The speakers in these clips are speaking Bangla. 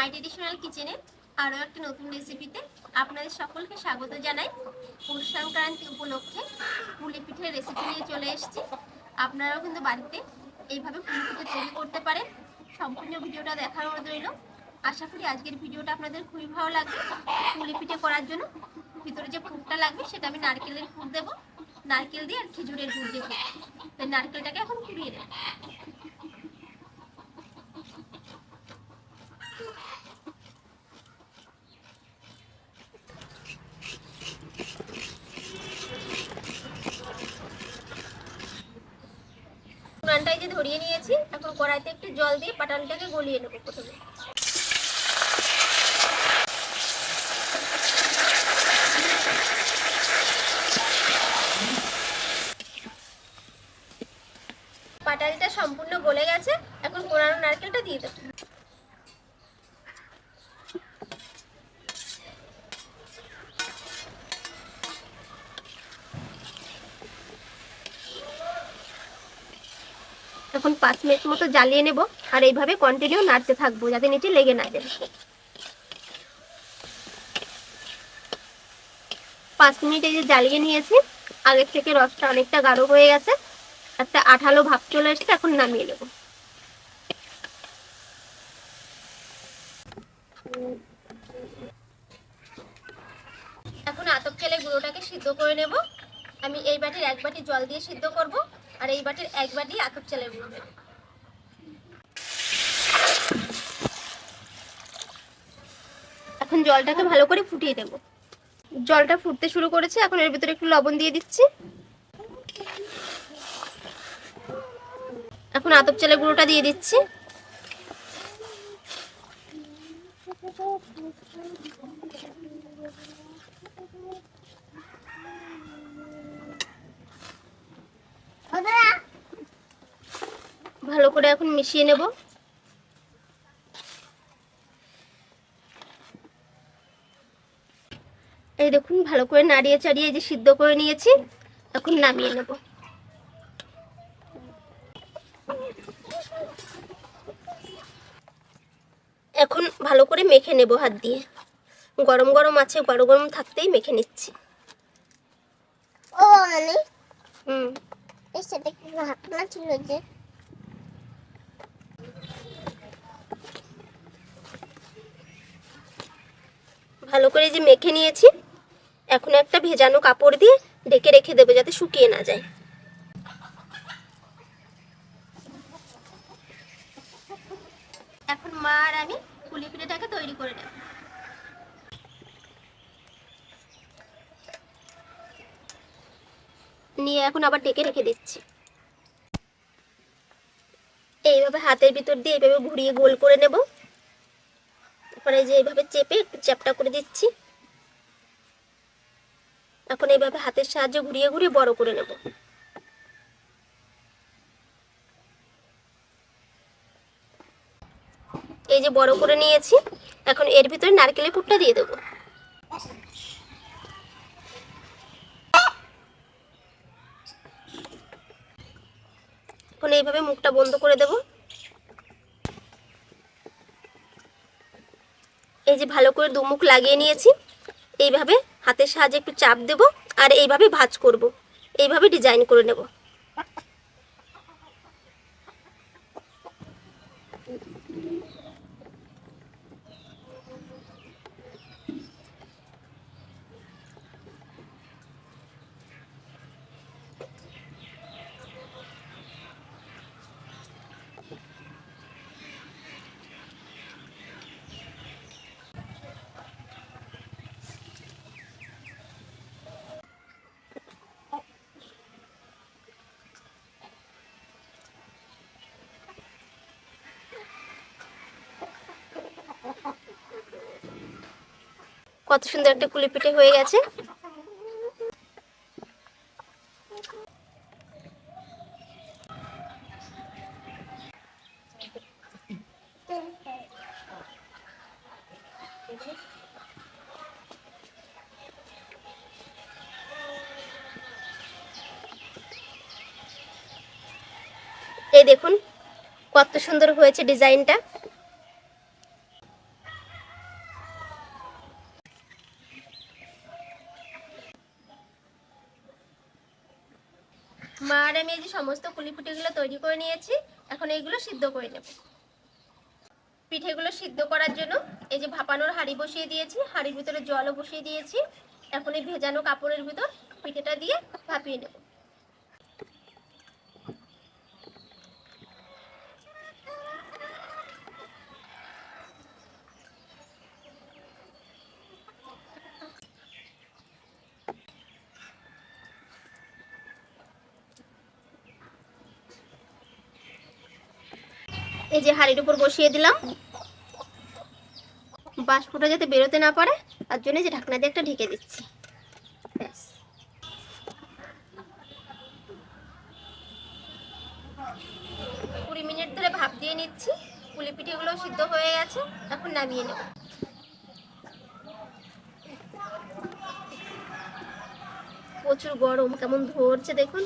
মাই ট্রেডিশনাল কিচেনে আরও একটি নতুন রেসিপিতে আপনাদের সকলকে স্বাগত জানাই। পৌষ সংক্রান্তি উপলক্ষে পুলি পিঠের রেসিপি নিয়ে চলে এসেছি। আপনারাও কিন্তু বাড়িতে এইভাবে পুলি পিঠে তৈরি করতে পারেন। সম্পূর্ণ ভিডিওটা দেখার অনুরোধ রইল। আশা করি আজকের ভিডিওটা আপনাদের খুবই ভালো লাগবে। পুলি পিঠে করার জন্য ভিতরে যে পুরটা লাগবে সেটা আমি নারকেলের পুর দেবো। নারকেল দিয়ে আর খেজুরের গুড় দেবো। তাই নারকেলটাকে এখন কুড়িয়ে দেবো পাটানটাই নিয়েছি, এখন কড়াইতে একটু জল দিয়ে পাটালটাকে গলিয়ে নেব প্রথমে। পাটালিটা সম্পূর্ণ গলে গেছে, এখন কোরানো নারকেলটা দিয়ে দেবো। এখন পাঁচ মিনিট মতো জ্বালিয়ে নেব আর এইভাবে কন্টিনিউ নাড়তে থাকব, যাতে নিচে লেগে না যায়। পাঁচ মিনিট এই যে জ্বালিয়ে নিয়েছি, আগের থেকে রসটা অনেকটা গাঢ় হয়ে গেছে, একটা আঠালো ভাব চলে এসেছে, এখন নামিয়ে নেব। এখন আতপ চালে গুঁড়োটাকে সিদ্ধ করে নেব। আমি এই বাটির এক বাটি জল দিয়ে সিদ্ধ করব। আর এই বাটির এক বাটি আতপ চালের গুঁড়ো এখন জলটাকে ভালো করে ফুটিয়ে দেব। জলটা ফুটতে শুরু করেছে, এখন এর ভিতরে একটু লবণ দিয়ে দিচ্ছি। এখন আতপ চালের গুঁড়োটা দিয়ে দিচ্ছি ভালো করে এখন মিশিয়ে নেব। এই দেখুন ভালো করে নাড়িয়ে চাড়িয়ে যে সিদ্ধ করে নিয়েছি এখন নামিয়ে নেব। এখন ভালো করে মেখে নেব হাত দিয়ে। গরম গরম আছে গরম গরম থাকতেই মেখে নিচ্ছি। ও মানে? হুম। কি ঘটনা ছিল যে? ভালো করে যে মেখে নিয়েছি, এখন একটা ভেজানো কাপড় দিয়ে ঢেকে রেখে দেবো যাতে শুকিয়ে না যায়। এখন মা আর আমি পুলি পিঠেটাকে তৈরি করে নেব। নিয়ে এখন আবার ডেকে রেখে দিচ্ছি। এইভাবে হাতের ভিতর দিয়ে এইভাবে ঘুরিয়ে গোল করে নেব। তারপরে যে এইভাবে চেপে একটু চ্যাপটা করে দিচ্ছি। এখন এইভাবে হাতের সাহায্যে ঘুরিয়ে ঘুরিয়ে বড় করে নেব। এই যে বড় করে নিয়েছি, এখন এর ভিতরে নারকেলের পুরটা দিয়ে দেবো। এখন এইভাবে মুখটা বন্ধ করে দেবো। এই যে ভালো করে দুমুখ লাগিয়ে নিয়েছি। এইভাবে হাতের সাহায্যে একটু চাপ দেব আর এইভাবে ভাজ করব। এইভাবে ডিজাইন করে নেব। কত সুন্দর একটা কুলি পিঠে হয়ে গেছে। এই দেখুন কত সুন্দর হয়েছে ডিজাইনটা। মা আর আমি এই যে সমস্ত পুলি পিঠেগুলো তৈরি করে নিয়েছি, এখন এইগুলো সিদ্ধ করে নেব। পিঠেগুলো সিদ্ধ করার জন্য এই যে ভাপানোর হাঁড়ি বসিয়ে দিয়েছি, হাঁড়ির ভিতরে জলও বসিয়ে দিয়েছি। এখন এই ভেজানো কাপড়ের ভিতর পিঠেটা দিয়ে ভাপিয়ে নেব। এই যে হাঁড়ির উপর বসিয়ে দিলাম। বাষ্পটা যাতে বেরোতে না পারে, তার জন্য যে ঢাকনা দিয়ে একটা ঢেকে দিচ্ছি। ব্যাস। কুড়ি মিনিট ধরে ভাপ দিয়ে নিচ্ছি। পুলি পিঠেগুলো সিদ্ধ হয়ে গেছে, এখন নামিয়ে নেব। প্রচুর গরম, কেমন ধরছে দেখুন।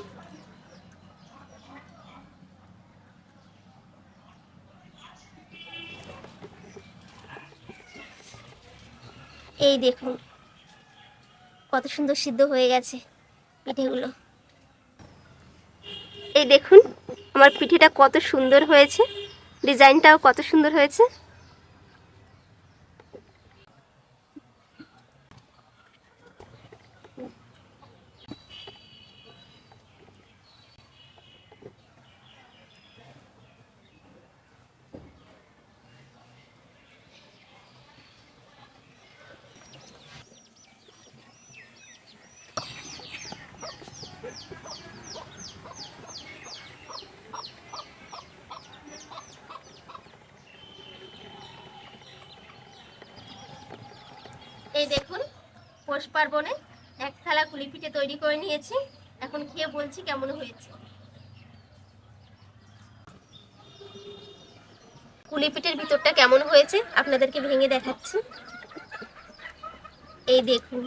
এই দেখুন, কত সুন্দর সিদ্ধ হয়ে গেছে পিঠেগুলো। এই দেখুন, আমার পিঠেটা কত সুন্দর হয়েছে, ডিজাইনটাও কত সুন্দর হয়েছে এই দেখুন পৌষ পার্বণে এক থালা কুলি পিঠে তৈরি করে নিয়েছি। এখন খেয়ে বলছি কেমন হয়েছে। কুলি পিঠের ভিতরটা কেমন হয়েছে আপনাদেরকে ভেঙে দেখাচ্ছি। এই দেখুন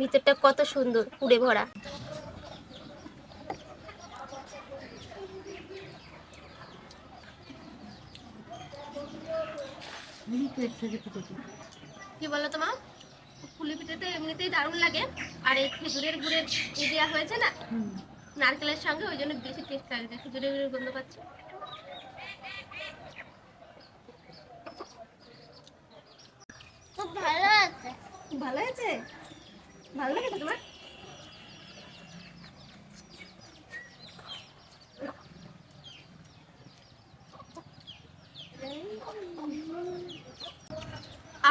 ভিতরটা কত সুন্দর পুড়ে ভরা। কি বলো তোমার পুলি পিঠেতে এমনিতেই দারুণ লাগে। আর এই খেজুরের গুড়ের ই দেওয়া হয়েছে না নারকেলের সঙ্গে ওই জন্য বেশি টেস্ট লাগছে খেজুরের গুড়ের গন্ধ পাচ্ছি। খুব ভালো আছে। ভালো হয়েছে? ভালো লেগেছে তোমার?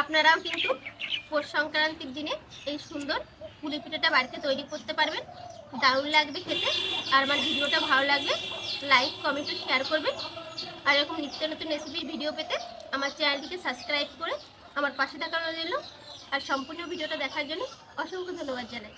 আপনারাও কিন্তু পৌষ সংক্রান্তির দিনে এই সুন্দর পুলি পিঠাটা বাড়িতে তৈরি করতে পারবেন। দারুণ লাগবে খেতে। আর আমার ভিডিওটা ভালো লাগবে লাইক কমেন্ট ও শেয়ার করবেন। আর এরকম নিত্য নতুন রেসিপির ভিডিও পেতে আমার চ্যানেলটিকে সাবস্ক্রাইব করে আমার পাশে থাকার জন্য আর সম্পূর্ণ ভিডিওটা দেখার জন্য অসংখ্য ধন্যবাদ জানাই।